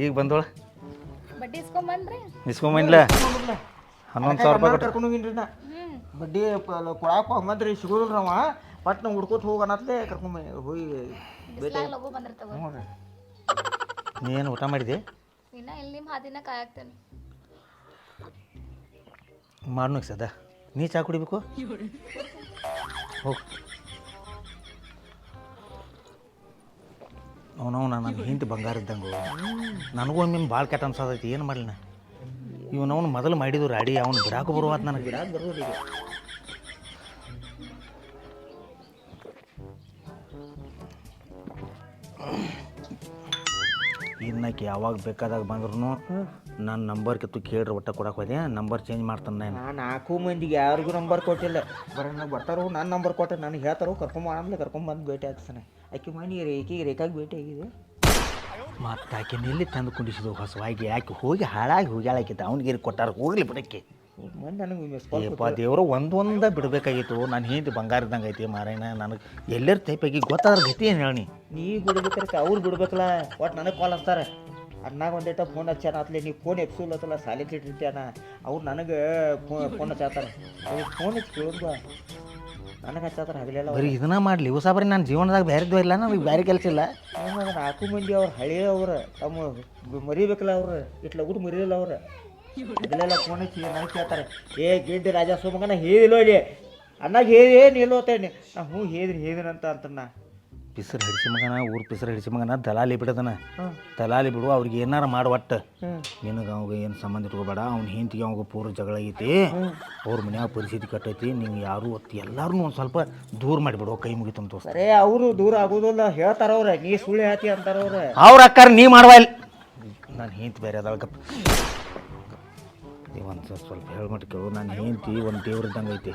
ಈಗ ಬಂದೋಳ? ಬಡ್ಡಿ ಇಸ್ಕೊಂಬಂದಿಲ್ಲ ಹನ್ನೊಂದು ಸಾವಿರ ರೂಪಾಯಿ ಕರ್ಕೊಂಡು ಹೋಗಿನ್ರಿ ನಾ. ಬಡ್ಡಿ ಕೊಡಾಕ ಹಂಗಂದ್ರಿ ಸಿಗೋದಿಲ್ಲ ಅವ. ಬಟ್ ನಾವು ಹುಡ್ಕೋತ ಹೋಗಿ ಕರ್ಕೊಂಬ ಹೋಗಿ ನೀ ಏನು ಊಟ ಮಾಡಿದೆ ಇನ್ನ ಇಲ್ಲಿ ನಿಮ್ಮ ಹಾದಿನ ಕಾಯಾಕ್ತೇನೆ. ಮಾಡ್ನು ಸದ ನೀ ಚಾ ಕುಡಿಬೇಕು? ಹೋಗಿ ಅವನವ ನನ್ನ ಹಿಂದೆ ಬಂಗಾರ ಇದ್ದಂಗೆ. ನನಗೂ ಒಮ್ಮೆ ಭಾಳ ಕೆಟ್ಟ ಅನ್ಸೋದೈತಿ ಏನು ಮಾಡಲಿ ನಾ? ಇವನವನು ಮೊದಲು ಮಾಡಿದ್ರು ರಾಡಿ ಅವ್ನು ಬಿಡಾಕು ಬರುವಾತ ನನಗೆ. ಬಿಡಾಕ ಬರೋದು ಇನ್ನಕ್ಕೆ ಯಾವಾಗ ಬೇಕಾದಾಗ ಬಂದ್ರು ನನ್ನ ನಂಬರ್ ಕಿತ್ತು ಕೇಳ್ರಿ ಒಟ್ಟ ಕೊಡಕ್ಕೆ ಹೋದೆ. ನಂಬರ್ ಚೇಂಜ್ ಮಾಡ್ತಾನೆ ನಾನು. ನಾಲ್ಕು ಮಂದಿಗೆ ಯಾರಿಗೂ ನಂಬರ್ ಕೊಟ್ಟಿಲ್ಲ. ಬರೋಣ ಬರ್ತಾರೋ ನನ್ನ ನಂಬರ್ ಕೊಟ್ಟೆ ನನಗೆ ಹೇಳ್ತಾರೋ ಕರ್ಕೊಂಡ್ ಮಾಡಂದ್ಲೆ ಕರ್ಕೊಂಬಂದು ಭೇಟಿ ಆಗ್ತಾನೆ. ಆಕೆ ಮನೆ ರೇಖೆಗೆ ರೇಖಾಗಿ ಭೇಟಿ ಆಗಿದೆ. ಮತ್ತು ಆಕೆ ಎಲ್ಲಿ ತಂದು ಕುಂಡಿಸಿದ್ರು ಹೊಸವಾಗಿ. ಆಕೆ ಹೋಗಿ ಹಾಳಾಗಿ ಹೋಗ್ಯಾಳಾಕಿತ್ತು ಅವ್ನಿಗೆ ಕೊಟ್ಟಾರ? ಹೋಗ್ಲಿ ಬಿಡಕ್ಕೆ. ಏಪ್ಪ ದೇವರು ಒಂದೊಂದ ಬಿಡ್ಬೇಕಾಗಿತ್ತು. ನಾನು ಹಿಂದೆ ಬಂಗಾರ ಇದ್ದಂಗೆ ಐತಿ ಮಾರಾಯಣ ನನಗೆ ಎಲ್ಲರ ಟೈಪಾಗಿ ಗೊತ್ತಾದ್ರೆ ಗತಿ ಏನು ಹೇಳಿ ನೀ? ಬಿಡ್ಬೇಕಾರೆ ಅವ್ರು ಬಿಡ್ಬೇಕಲ್ಲ ಒಟ್ಟು ನನಗೆ ಕಾಲ್ ಹಚ್ತಾರೆ. ಅಣ್ಣಾಗ ಒಂದೇಟ ಫೋನ್ ಹಚ್ಚಾನ ಅತ್ಲೆ ನೀವು ಫೋನ್ ಎಪ್ಸೂಲತ್ತಲ್ಲ ಸಾಲಿ ಇಟ್ಟಿರ್ತೀಯನ ಅವ್ರು ನನಗೆ ಫೋನ್ ಹಚ್ಚಾತಾರೆ ಅವ್ರು ಫೋನ್ ಹಚ್ಚಿ ಕೇಳಿದ್ವ. ನನಗೆ ಹಚ್ಚಾತಾರೆ ಹಗಲೆಲ್ಲ ಬರೀ ಇದನ್ನ ಮಾಡಲಿ ಹೊಸ ನಾನು ನನ್ನ ಜೀವನದಾಗ ಬೇರೆದ್ದು ಇಲ್ಲ ನನಗೆ ಬೇರೆ ಕೆಲಸ ಇಲ್ಲ. ನಾಲ್ಕು ಮಂದಿ ಅವ್ರು ಹಳೆಯ ಅವ್ರು ತಮ್ಮ ಮರಿಬೇಕಲ್ಲ ಅವ್ರು ಇಟ್ಲ ಊಟ ಮರಿಯಲ್ಲ ಅವ್ರು. ಹಗಲೆಲ್ಲ ಫೋನ್ ಹಚ್ಚಿ ನನಗೆ ಕೇಳ್ತಾರೆ ಏ ಗಿಡ್ಡಿ ರಾಜ ಸೋಮಗನ ಹೇಳಿಲ್ಲೋ ಇಲ್ಲಿ ಅಣ್ಣಾಗ ಹೇಳಿ ಏನು ಇಲ್ಲೋತೇನೆ ನಾ ಹ್ಞೂ ಹೇಳಿದ್ರಿ ಹೇಳಿದ್ರಂತ ಅಂತ ನಾ ಪಿಸರ್ ಹಿಡಿಸಿ ಮಗನ ಊರು ಪಿಸರ್ ಹಿಡಿಸಿ ಮಗನ ದಲಾಲಿ ಬಿಡದನ. ದಲಾಲಿ ಬಿಡು ಅವ್ರಿಗೆ ಏನಾರ ಮಾಡಿ ಒಟ್ಟು ನಿನಗೆ ಅವಾಗ ಏನು ಸಂಬಂಧ ಇಟ್ಕೋಬೇಡ ಅವ್ನ ಹೆಂಡತಿಗೆ ಅವಾಗ ಪೂರ ಜಗಳ ಐತಿ. ಅವ್ರ ಮನ್ಯಾಗ ಪರಿಸ್ಥಿತಿ ಕಟ್ಟೈತಿ ನಿಂಗೆ ಯಾರು ಒತ್ತು ಎಲ್ಲಾರನ್ನೂ ಒಂದು ಸ್ವಲ್ಪ ದೂರ ಮಾಡಿಬಿಡು ಕೈ ಮುಗಿತು ಅಂತ ಅವರು ದೂರ ಆಗೋದಿಲ್ಲ ಹೇಳ್ತಾರ ಅವ್ರೆ ನೀ ಸುಳ್ಳು ಹೇಳ್ತಿ ಅಂತಾರ ಅವ್ರ. ಅವ್ರ ಅಕ್ಕಾರ ನೀ ಮಾಡುವ ಇಲ್ಲಿ ನಾನು ಹಿಂತ ಬೇರೆ ಗಪ್. ಒಂದು ಸ್ವಲ್ಪ ಹೇಳ್ಬಿಟ್ಟು ಕೇಳು. ನಾನು ಹೆಂಡ್ತಿ ಒಂದು ದೇವ್ರ ಇದ್ದಂಗೆ ಐತಿ.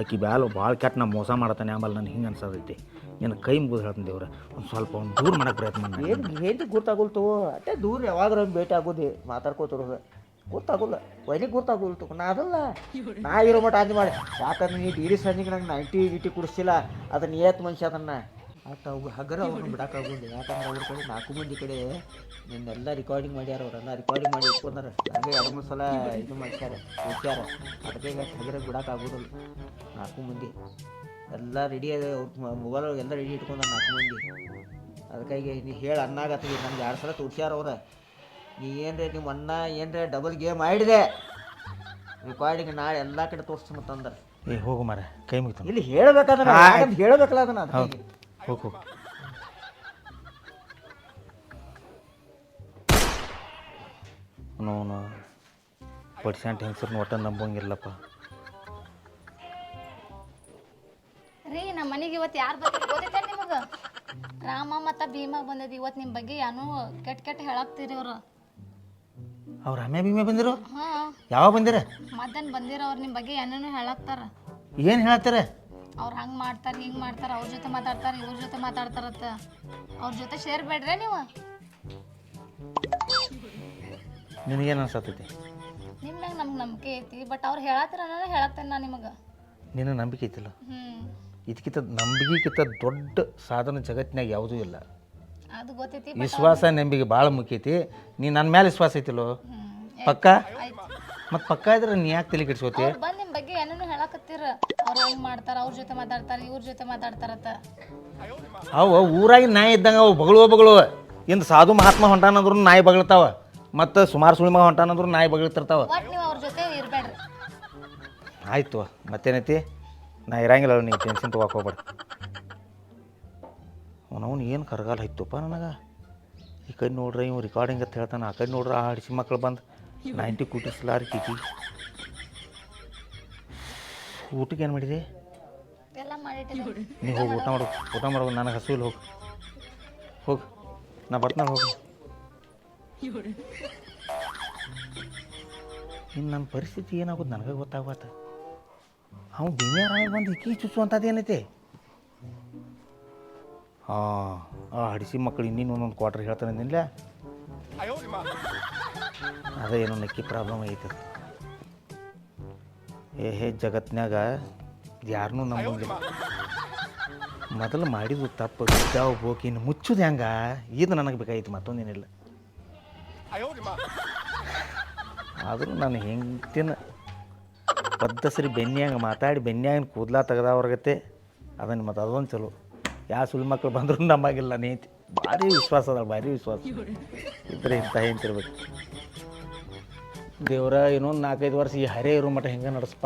ಆಕಿ ಬ್ಯಾಲು ಭಾಳ ಕೆಟ್ಟ ನಾ ಮೋಸ ಮಾಡತಾನೆ, ಆಮೇಲೆ ನಾನು ಹಿಂಗೆ ಅನ್ಸೋದೈತಿ ನಿನ್ನ ಕೈ ಮುಗಿದು ಹೇಳ್ತೀನಿ ದೇವ್ರ. ಒಂದು ಸ್ವಲ್ಪ ಒಂದು ದೂರ ಮಾಡಕ್ಕೆ ಪ್ರಯತ್ನ ಏನು ಹೇಳಿ ಗೊತ್ತಾಗೋಲ್ತು ಅಟೇ ದೂರ ಯಾವಾಗ ಭೇಟಿ ಆಗೋದು. ಮಾತಾಡ್ಕೋತಿರೋದು ಗೊತ್ತಾಗೋಲ್ಲ ಒಯ್ಲಿಗೆ ಗೊತ್ತಾಗೋಲ್ತು ನಾ ಅದಲ್ಲ. ನಾ ಇರೋ ಮಟ್ಟ ಅದು ಮಾಡಿ ಯಾಕಂದ್ರೆ ನೀ ಡೀಲಿ ಸಂಜಿಗೆ ನಂಗೆ ನೈಂಟಿ ಗಿಟಿ ಕುಡಿಸಿಲ್ಲ. ಅದನ್ನ ಏತ್ ಮನುಷ್ಯ ಅದನ್ನ. ಆಟ ಅವು ಹಗರ ಅವ್ರನ್ನ ಬಿಡಕ್ಕಾಗೋದು ಯಾಕಂದ್ರೆ ಅವ್ರ ಕಡೆ ನಾಲ್ಕು ಮಂದಿ ಕಡೆ ನಿನ್ನೆಲ್ಲ ರೆಕಾರ್ಡಿಂಗ್ ಮಾಡ್ಯಾರ ಅವರೆಲ್ಲ ರೆಕಾರ್ಡಿಂಗ್ ಮಾಡಿ ಇಟ್ಕೊಂಡಾರ. ಹಂಗೆ ಎರಡು ಮೂರು ಸಲ ಇದು ಮಾಡ್ತಾರೆ ಹೋಗ್ಯಾರ ಅದಕ್ಕೆ ಹಗರಕ್ಕೆ ಹಗರ ಬಿಡಕ್ಕಾಗೋದಿಲ್ಲ ನಾಲ್ಕು ಮಂದಿ. ಎಲ್ಲ ರೆಡಿ ಅದ ಮೊಬೈಲ್ ಎಲ್ಲ ರೆಡಿ ಇಟ್ಕೊಂಡ ನಾಲ್ಕು ಮಂದಿ. ಅದಕ್ಕಾಗಿ ನೀ ಹೇಳಿ ಅನ್ನಾಗತ್ತೀವಿ ನಮ್ಗೆ ಎರಡು ಸಲ ತೋರ್ಸ್ಯಾರ ಅವ್ರ. ನೀ ಏನ್ರೆ ನಿಮ್ಮ ಅಣ್ಣ ಏನ್ರೆ ಡಬಲ್ ಗೇಮ್ ಆಡಿದೆ. ರೆಕಾರ್ಡಿಂಗ್ ನಾಳೆ ಎಲ್ಲ ಕಡೆ ತೋರಿಸ್ತೀನಿ ಅಂದ್ರೆ ಏ ಹೋಗು ಮಾರ ಕೈ ಮುಗಿತು. ಇಲ್ಲಿ ಹೇಳ್ಬೇಕಾದ್ರೆ ಹೇಳ್ಬೇಕಲ್ಲ ಅದನ್ನ ಅದಕ್ಕಾಗಿ ಹೋಗಿ ಹೋಗು. ಅವನು ಪರ್ಸೆಂಟ್ ಹೆಂಗಸರ್ನ ಒಟ್ಟ ನಂಬಂಗಿಲ್ಲಪ್ಪ. ರೀ ನಮ್ಮ ಮನೆಗೆ ಇವತ್ತು ಯಾರು ಬರ್ತಾರೆ ಗೊತ್ತೈತೆ ನಿಮಗೆ? ರಾಮ ಮತ್ತು ಭೀಮ ಬಂದದ ಇವತ್ತು ನಿಮ್ಮ ಬಗ್ಗೆ ಏನೋ ಕೆಟ್ಟ ಕೆಟ್ಟ ಹೇಳಾಕ್ತೀರಿ ಅವರು ಅವ್ರು ಆಮೆ ಭೀಮೆ ಬಂದಿರು? ಹಾಂ. ಯಾವಾಗ ಬಂದಿರ? ಮಧ್ಯಾಹ್ನ ಬಂದಿರೋ ಅವ್ರು ನಿಮ್ಮ ಬಗ್ಗೆ ಏನೇನೋ ಹೇಳಾಕ್ತಾರ. ಏನು ಹೇಳ್ತಾರೆ ಅವ್ರು ಹಂಗೆ ಮಾಡ್ತಾರೆ ಹಿಂಗೆ ಮಾಡ್ತಾರೆ ಅವ್ರ ಜೊತೆ ಮಾತಾಡ್ತಾರೆ ಇವ್ರ ಜೊತೆ ಮಾತಾಡ್ತಾರತ್ತ. ಅವ್ರ ಜೊತೆ ಸೇರ್ಬೇಡ್ರೆ ನೀವು. ನಿನಗೇನು ಅನ್ಸತ್ತೈತಿ? ನಿಮ್ಮ ಮ್ಯಾಗ ನಮ್ಗೆ ನಂಬಿಕೆ ಐತಿ ಬಟ್ ಅವ್ರು ಹೇಳತ್ತೀರ ಹೇಳತ್ತೇನೆ ನಾನು ನಿಮಗೆ. ನಿನ್ನ ನಂಬಿಕೆ ಐತಿಲ್ಲ? ಹ್ಞೂ ಇದಕ್ಕಿಂತ ನಂಬಿಕೆಗಿಂತ ದೊಡ್ಡ ಸಾಧನ ಜಗತ್ತಿನಾಗ ಯಾವುದೂ ಇಲ್ಲ. ಅದು ಗೊತ್ತೈತಿ ವಿಶ್ವಾಸ ನಂಬಿಕೆ ಭಾಳ ಮುಖ್ಯ ಐತಿ. ನೀ ನನ್ನ ಮೇಲೆ ವಿಶ್ವಾಸ ಐತಿಲ್ಲೋ? ಪಕ್ಕ? ಆಯ್ತು. ಮತ್ತು ಪಕ್ಕ ಇದ್ರೆ ನೀ ಯಾಕೆ ತಲೆ ಕೆಡಿಸ್ಕೋತಿ? ಅವ್ರು ಬಂದು ನಿಮ್ಮ ಬಗ್ಗೆ ಏನೇನು ಹೇಳಕತ್ತೀರ. ಅವ್ರು ಹಂಗೆ ಮಾಡ್ತಾರ ಅವ್ರ ಜೊತೆ ಮಾತಾಡ್ತಾರೆ ಇವ್ರ ಜೊತೆ ಮಾತಾಡ್ತಾರತ್ತ. ಅವು ಊರಾಗಿ ನಾಯಿ ಇದ್ದಂಗೆ ಅವು ಬಗಳು ಬಗಳುವ. ಇಂದು ಸಾಧು ಮಹಾತ್ಮ ಹೊಂಟಾನಂದ್ರು ನಾಯಿ ಬಗಳ್ತಾವ. ಮತ್ತು ಸುಮಾರು ಸುಳಿಮ ಹೊಂಟಾನಂದ್ರು ನಾಯಿ ಬಗಳ್ತಿರ್ತಾವ. ನೀವು ಅವ್ರ ಜೊತೆ ಇರಬೇಡ್ರಿ. ಆಯ್ತು ಮತ್ತೇನೈತಿ? ನಾ ಇರಂಗಿಲ್ಲ ನೀ ಟೆನ್ಷನ್ ತೊಗೊಕ್ ಹೋಗ್ಬೇಡ. ಅವನವನು ಏನು ಕರಗಾಲ ಹೈತಪ್ಪ ನನಗೆ? ಈ ಕಡೆ ನೋಡ್ರಿ ಇವ್ ರೆಕಾರ್ಡಿಂಗ್ ಅಂತ ಹೇಳ್ತಾನೆ ಆ ಕಡೆ ನೋಡ್ರಿ ಆ ಹಡಿಸಿ ಮಕ್ಳು ಬಂದು. ನೈಂಟಿ ಕುಟಿಸ್ಲಾರಿ ಕಿಕಿ. ಊಟಕ್ಕೆ ಏನು ಮಾಡಿದೆ? ಎಲ್ಲ ನೀವು ಹೋಗಿ ಊಟ ಮಾಡು ಊಟ ಮಾಡ್ಬೇಕು ನನಗೆ ಹಸು ಇಲ್ಲ ಹೋಗು. ಹೋಗಿ ನಾ ಬರ್ತಾನೆ ಹೋಗಿ. ಇನ್ನು ನನ್ನ ಪರಿಸ್ಥಿತಿ ಏನಾಗೋದು ನನಗೆ ಗೊತ್ತಾಗತ್ತ ಅವ್ನು ಬಿಮ್ಯಾರಾಗಿ ಬಂದು ಇಕ್ಕಿ ಚುಚ್ಚುವಂಥದ್ದು ಏನೈತೆ? ಹಾಂ ಆ ಹಡಿಸಿ ಮಕ್ಕಳು ಇನ್ನೇನು ಒಂದೊಂದು ಕ್ವಾರ್ಟರ್ ಹೇಳ್ತಾನೆ ಅಂದಿಲ್ಲ ಅದೇ ಏನೋ ನಕ್ಕಿ ಪ್ರಾಬ್ಲಮ್ ಐತೆ ಏ, ಹೇ, ಜಗತ್ನ್ಯಾಗ ಯಾರನ್ನೂ ನಂಬಂಗಿಲ್ಲ ಮೊದಲು ಮಾಡಿದ್ದು ತಪ್ಪು, ಬಿದ್ದಾವು ಇನ್ನು ಮುಚ್ಚುದು ಹೆಂಗ? ಇದು ನನಗೆ ಬೇಕಾಗಿತ್ತು ಮತ್ತೊಂದೇನಿಲ್ಲ. ಆದರೂ ನಾನು ಹೆಂಡ್ತಿನ ಪದ್ದಸರಿ ಬೆನ್ಯಾಗ ಮಾತಾಡಿ, ಬೆನ್ಯಾಗಿನ ಕೂದಲ ತೆಗೆದವ್ರಗತ್ತೆ ಅದನ್ನು ಮತ್ತು ಅದೊಂದು ಚಲೋ. ಯಾವ ಸುಳ್ಳು ಮಕ್ಕಳು ಬಂದರೂ ನಮಗಿಲ್ಲ ನೀತಿ. ಭಾರಿ ವಿಶ್ವಾಸ ಅದ, ಭಾರಿ ವಿಶ್ವಾಸ. ಇದ್ರೆ ಇಂಥ ಹೆಂತಿರ್ಬೇಕು ದೇವ್ರ ಇನ್ನೊಂದು ನಾಲ್ಕೈದು ವರ್ಷ ಈ ಹರೇ ಇರೋ ಮಠ ಹೆಂಗೆ ನಡೆಸ್ಪ?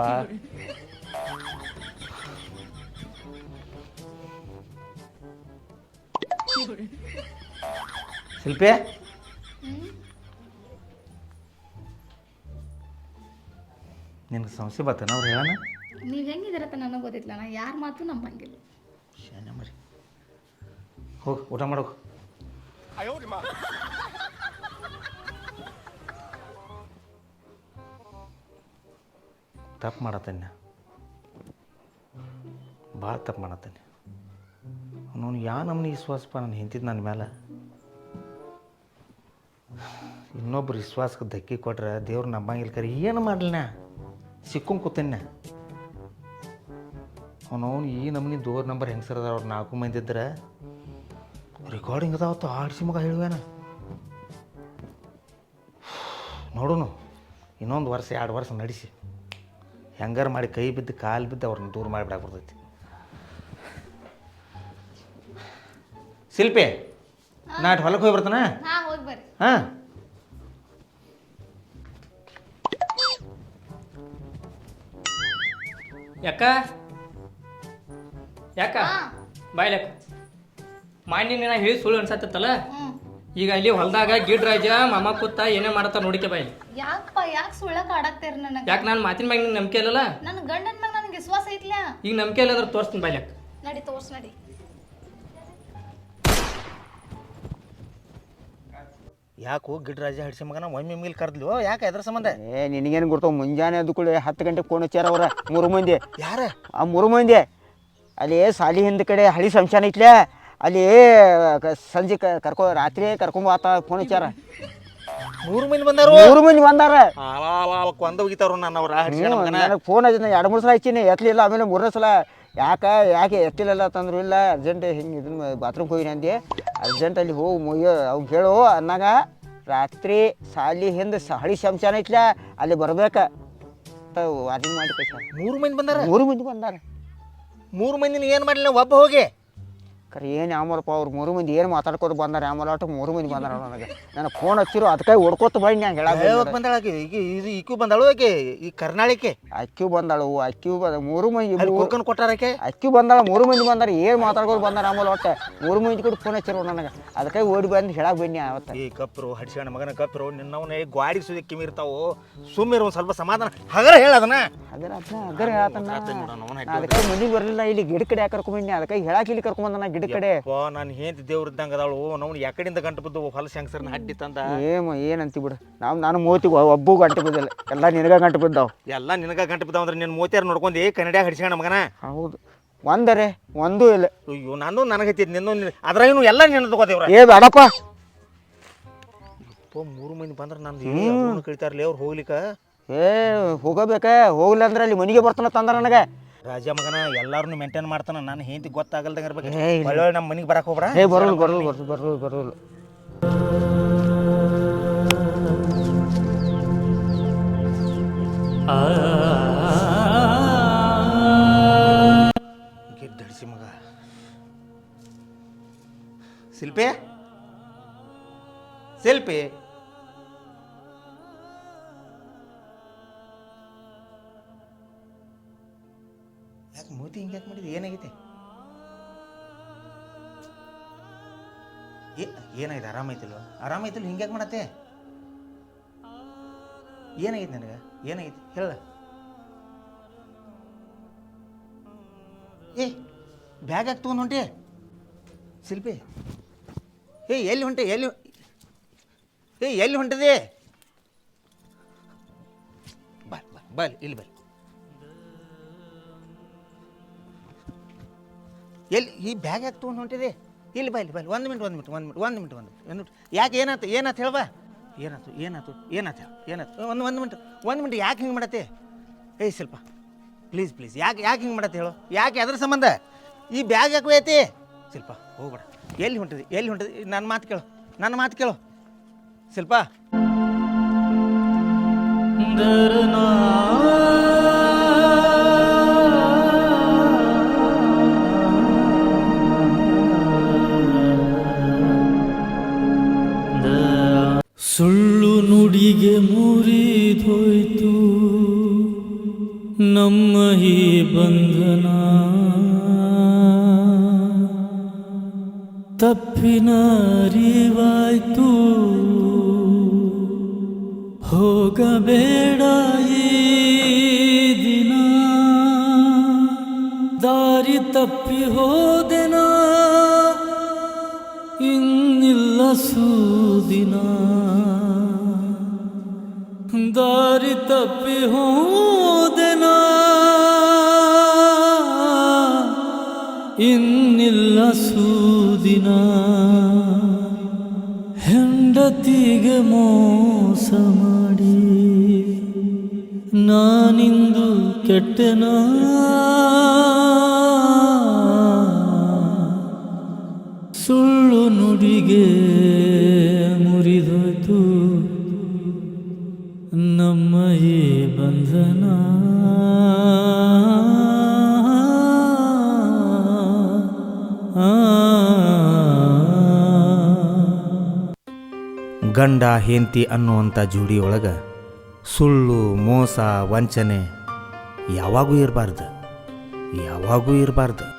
ಶಿಲ್ಪೆ? ನಿನಗೆ ಸಮಸ್ಯೆ ಬರ್ತಾನ ಅವ್ರು ಹೇಳೋಣ ನೀವು ಹೆಂಗಿದ್ದೀರತ್ತ ನನಗೆ ಗೊತ್ತಿಲ್ಲ ನಾ ಯಾರು ಮಾತು ನಂಬಂಗಿಲ್ಲ. ಶಾನೆ ಮರಿ. ಹೋಗಿ ಊಟ ಮಾಡೋಕು ತಪ್ಪು ಮಾಡತ್ತೇನೆ. ಭಾಳ ತಪ್ಪು ಮಾಡತ್ತೇನೆ. ಅವನು ಯಾ ನಮ್ಮನ್ನ ವಿಶ್ವಾಸಪ್ಪ? ನಾನು ಹಿಂತಿದ್ದು ನನ್ನ ಮೇಲೆ ಇನ್ನೊಬ್ರು ವಿಶ್ವಾಸಕ್ಕೆ ಧಕ್ಕಿ ಕೊಟ್ರೆ ದೇವ್ರು ನಂಬಂಗಿಲ್ಲ ಕರಿ. ಏನು ಮಾಡಲಿನ? ಸಿಕ್ಕೊಂಡು ಕೂತೇನೆ ಅವನವನು ಈ ನಮ್ಮನೆ ದೋರ್ ನಂಬರ್ ಹೆಂಗೆ ಸರ್ ಅವ್ರು ನಾಲ್ಕು ಮಂದಿ ಇದ್ರೆ ರೆಕಾರ್ಡಿಂಗ್ ಅದಾವತ್ತು ಆಡಿಸಿ ಮಗ ಹೇಳುವೇನ ನೋಡೋಣ ಇನ್ನೊಂದು ವರ್ಷ, ಎರಡು ವರ್ಷ ನಡೆಸಿ. ಹೆಂಗಾರ ಮಾಡಿ ಕೈ ಬಿದ್ದು ಕಾಲು ಬಿದ್ದು ಅವ್ರನ್ನ ದೂರ ಮಾಡಿಬಿಡಕ್ಕೆ ಬರ್ತೈತಿ. ಶಿಲ್ಪಿ ನಾಟ್ ಹೊಲಕ್ಕೆ ಹೋಗಿ ಬರ್ತಾನ? ಹಾ ಹೋಗಿ ಬರ್ರಿ. ಹಾಂ. ಯಾಕ? ಯಾಕ? ಬಾಯ್ಲಕ್ಕ. ಮಾಡಿ ನಾ ಹೇಳಿ ಸುಳ್ಳು ಅನ್ಸತ್ತಲ್ಲ ಈಗ ಇಲ್ಲಿ ಹೊಲದಾಗ ಗಿಡರಾಜ ಮಾಮ ಕೂತ ಏನೇ ಮಾಡತ್ತ ನೋಡಿಕೆ ಬಾಯಿ. ಯಾಕಪ್ಪ ಯಾಕ ಸುಳ್ಳಕ ಆಡಾಕ್ತೀರಿ ನನಗೆ? ಯಾಕ ನಾನು ಮಾತಿನ ಮ್ಯಾಗ ನಿಂಗೆ ನಂಬಿಕೆ ಇಲ್ಲಲ್ಲ? ನನ್ನ ಗಂಡನ ಮ್ಯಾಗ ನನಗೆ ವಿಶ್ವಾಸ ಐತ್ಲ? ಈಗ ನಂಬಿಕೆ ಇಲ್ಲ ಅಂದ್ರೆ ತೋರಿಸ್ತೀನಿ ಯಾಕ ನಡಿ ತೋರ್ಸ್ ನಡಿ. ಯಾಕೋ ಹೋಗಿ ಗಿಡ್ ರಾಜ ಹಿಡ್ಸಿ ಮಗನ ಒಮ್ಮೆ ಮಿಲ್ ಕರ್ದ್ಲು ಯಾಕೆ ಎದ್ರ ಸಂಬಂಧ? ಏ ನಿನಗೇನು ಗೊತ್ತ ಮುಂಜಾನೆ ಅದು ಕೂಡ ಹತ್ತು ಗಂಟೆ ಫೋನ್ ಹಚ್ಚಾರ ಅವ್ರ ಮೂರು ಮಂದಿ. ಯಾರ? ಆ ಮೂರು ಮಂದಿ. ಅಲ್ಲಿ ಸಾಲಿ ಹಿಂದ ಕಡೆ ಹಳಿ ಸಂಶಾನ ಐತ್ಲೆ? ಅಲ್ಲಿ ಕ- ಸಂಜೆ ಕ- ಕರ್ಕೊ ರಾತ್ರಿ ಕರ್ಕೊಂಡ್ ಆತ ಫೋನ್ ಹಚ್ಚಾರ ಮೂರು ಮಂದಿ ಬಂದಾರು? ಮೂರು ಮಂದಿ ಬಂದಾರ. ಕೊಂದ ಹೋಗಿತಾರು ನನ್ನ ಅವ್ರ ನನಗೆ ಫೋನ್ ಹಚ್ಚಿದ ಎರಡು ಮೂರು ಸಲ ಹಚ್ಚಿನಿ ಎತ್ತಲಿಲ್ಲ ಆಮೇಲೆ ಮೂರನೇ ಸಲ ಯಾಕೆ ಯಾಕೆ ಎತ್ತಿಲ್ಲ ತಂದ್ರು ಇಲ್ಲ ಅರ್ಜೆಂಟ್ ಹಿಂಗೆ ಇದನ್ನ ಬಾತ್ರೂಮ್ಗೆ ಹೋಗಿನಿ ಅಂದೆ. ಅರ್ಜೆಂಟ್ ಅಲ್ಲಿ ಹೋಗಿ ಮುಯ್ಯ ಅವ್ಗೆ ಹೇಳು ಅನ್ನಾಗ ರಾತ್ರಿ ಸಾಲಿ ಹಿಂದೆ ಸ- ಹಳಿ ಶಂಶಾನ ಐತ್ಲ ಅಲ್ಲಿ ಬರ್ಬೇಕ ವಾರ್ನಿಂಗ್ ಮಾಡಿ ಕಳ್ಸ್ಯಾರ. ಮೂರು ಮಂದಿ ಬಂದಾರ? ಮೂರು ಮಂದಿ ಬಂದಾರ. ಮೂರು ಮಂದಿನ ಏನು ಮಾಡಲಿಲ್ಲ ಒಬ್ಬ ಹೋಗಿ. ಕರೆ ಏನು ಯಾಮರಪ್ಪ ಅವ್ರು ಮೂರು ಮಂದಿ ಏನು ಮಾತಾಡ್ಕೊಂಡು ಬಂದಾರ ಯಾಮಲಾಟ ಮೂರು ಮಂದಿ ಬಂದಾರ ನನಗೆ. ನನಗೆ ಫೋನ್ ಹಚ್ಚಿರು ಅದಕ್ಕೆ ಹೊಡ್ಕೋತ ಬೈ ನಂಗೆ ಹೇಳಕ್ಕೆ ಬಂದಾಳ ಆಕಿ ಇದು ಈಕು ಬಂದಾಳು ಆಕೆ? ಈ ಕರ್ನಾಳಿಕೆ? ಅಕ್ಕಿ ಬಂದಾಳು ಅಕ್ಕಿ ಬಂದ ಮೂರು ಮಂದಿ ಅಲ್ಲಿ ಕೊಟ್ಟಾರಕ್ಕೆ ಅಕ್ಕಿ ಬಂದಾಳ ಮೂರು ಮಂದಿ ಬಂದಾರ ಏನು ಮಾತಾಡ್ಕೋತ ಬಂದಾರ ಆಮೇಲೆ ಒಟ್ಟು? ಮೂರು ಮಂದಿ ಕೂಡ ಫೋನ್ ಹಚ್ಚಿರು ನನಗೆ. ಅದಕ್ಕೆ ಓಡಿ ಬಂದು ಹೇಳಕ್ಕೆ ಬನ್ನಿ ಅವತ್ತು. ಈ ಕಪ್ರು ಹಡ್ಸ್ಯಾಣ ಮಗನ ಕಪ್ರು ನಿನ್ನವನೇ ಗಾಡಿ ಸುದಿ ಕಿಮಿರ್ತಾವು. ಸುಮ್ಮಿರು ಒಂದು ಸ್ವಲ್ಪ ಸಮಾಧಾನ. ಹಗರ ಹೇಳ ಅದನ್ನ. ನೋಡೋಣ, ಅದಕ್ಕೆ ಮನೆಗೆ ಬರಲಿಲ್ಲ ಇಲ್ಲಿ ಗಿಡ ಕಡೆ ಯಾಕೆ ಕರ್ಕೊಂಬಂದಿ ಅದಕ್ಕೆ ಹೇಳಕ್ಕೆ ಇಲ್ಲಿ ಕರ್ಕೊಂಬಂದ ಗಿಡ ಕಡೆ. ಅಪ್ಪ ನಾನು ಹೆಂತ ದೇವ್ರ ಇದ್ದಂಗೆ ಅದಾಳು. ನಾವು ಯಾಕಡಿಂದ ಗಂಟು ಬಿದ್ದು ಹೊಲ ಶಂಕರ್ನ ಹಡ್ಡಿ ತಂದ? ಏಮ ಏನಂತಿ ಬಿಡು. ನಾವು ನಾನು ಮೂವತ್ತಿಗೆ ಒಬ್ಬು ಗಂಟು ಬಿದ್ದಿಲ್ಲ. ಎಲ್ಲ ನಿನಗ ಗಂಟು ಬಿದ್ದಾವ. ಎಲ್ಲ ನಿನಗ ಗಂಟು ಬಿದ್ದಾವ ಅಂದ್ರೆ ನಿನ್ನ ಮೋತಿಯಾರ ನೋಡ್ಕೊಂಡು ಏ ಕನ್ನಡ ಹಡ್ಸ್ಯಾಣ ಮಗನ? ಹೌದು. ಒಂದರೆ ಒಂದೂ ಇಲ್ಲ. ಅಯ್ಯೋ ನಾನು ನನಗೆ ಹತ್ತಿದ್ ನಿನ್ನ ಅದ್ರಾಗಿನೂ ಎಲ್ಲ ನಿನ್ನ ತಗೋದೇವ್ರ ಏ ಬೇಡಪ್ಪ. ಮೂರು ಮಂದಿ ಬಂದ್ರೆ ನಂದು ಕಳಿತಾರಲಿ ಅವ್ರು ಹೋಗ್ಲಿಕ್ಕೆ? ಏ ಹೋಗಬೇಕ. ಹೋಗ್ಲಿ ಅಂದ್ರೆ ಅಲ್ಲಿ ಮನೆಗೆ ಬರ್ತಾನ ತಂದ್ರ ನನಗೆ. ರಾಜ ಮಗನ ಎಲ್ಲಾರನ್ನು ಮೇಂಟೈನ್ ಮಾಡ್ತಾನ. ನಾನು ಹೇಂತಿ ಗೊತ್ತಾಗಲ್ದಂಗ ಇರ್ಬೇಕು. ಏ, ಇಲ್ಲ. ಒಳ್ಳೆ ನಮ್ಮ ಮನೆಗೆ ಬರಕ್ಕೆ ಹೋಗ್ಬೇಡ. ಏ ಬರೋಲ್ಲ ಬರೋಲ್ಲ ಬರೋಲ್ಲ ಬರೋಲ್ಲ ಬರೋಲ್ಲ. ಗೆದ್ದಡಿಸಿ ಮಗ. ಶಿಲ್ಪಿ? ಶಿಲ್ಪಿ? ಮೂತಿ ಹಿಂಗೆ ಯಾಕೆ ಮಾಡಿದ್ರು ಏನಾಗಿದೆ? ಏ, ಏನಾಗಿದೆ? ಆರಾಮಾಯ್ತಿಲ್ವ? ಹಿಂಗೆ ಯಾಕೆ ಮಾಡತ್ತೆ? ಏನಾಗಿದೆ ನನಗೆ? ಏನಾಗಿದೆ? ಹೇಳ. ಏ, ಬ್ಯಾಗ್ ಯಾಕೆ ತೊಗೊಂಡು ಹೊಂಟೆ ಶಿಲ್ಪಿ. ಏ, ಎಲ್ಲಿ ಹೊಂಟೆ ಎಲ್ಲಿ ಏ, ಎಲ್ಲಿ ಹೊಂಟದೆ? ಬಾ ಬಾ ಬಾ, ಇಲ್ಲಿ ಬಾ ಎಲ್ಲಿ ಈ ಬ್ಯಾಗ್ ಯಾಕೆ ತೊಗೊಂಡು ಹೊಂಟಿದೆ? ಇಲ್ಲಿ ಬಾ ಇಲ್ಲಿ ಬಾ ಒಂದು ಮಿನಿಟ್ ಒಂದು ಮಿನಿಟ್ ಒಂದು ಮಿನಿಟ್ ಒಂದು ಮಿನಿಟ್ ಒಂದು ಒಂದು ಮಿನಿಟ್ ಯಾಕೆ ಏನಾಯ್ತು ಏನಾಯ್ತು ಹೇಳವಾ ಏನಾಯ್ತು ಏನಾಯ್ತು ಏನಾಯ್ತು ಏನಾಯ್ತು ಒಂದು ಒಂದು ಮಿನಿಟ್ ಒಂದು ಮಿನಿಟ್ ಯಾಕೆ ಹಿಂಗೆ ಮಾಡತ್ತೆ? ಏಯ್ ಸ್ವಲ್ಪ ಪ್ಲೀಸ್ ಪ್ಲೀಸ್ ಯಾಕೆ ಯಾಕೆ ಹಿಂಗೆ ಮಾಡತ್ತೆ ಹೇಳು? ಯಾಕೆ ಅದ್ರ ಸಂಬಂಧ? ಈ ಬ್ಯಾಗ್ ಯಾಕೆ ಐತಿ ಸ್ವಲ್ಪ ಹೋಗ್ಬೇಡ. ಎಲ್ಲಿ ಹೊಂಟಿದೆ ಎಲ್ಲಿ ಹೊಂಟಿದೆ? ನನ್ನ ಮಾತು ಕೇಳು, ನನ್ನ ಮಾತು ಕೇಳು. ಶಿಲ್ಪ. ಇನ್ನಿಲ್ಲ ಸೂದಿನ ಹೆಂಡತಿಗೆ ಮೋಸ ಮಾಡಿ ನಾನಿಂದು ಕೆಟ್ಟನ ಗಂಡ ಹೆಂಡತಿ ಅನ್ನುವಂಥ ಜೋಡಿಯೊಳಗೆ ಸುಳ್ಳು ಮೋಸ ವಂಚನೆ ಯಾವಾಗೂ ಇರಬಾರ್ದು. ಯಾವಾಗೂ ಇರಬಾರ್ದು.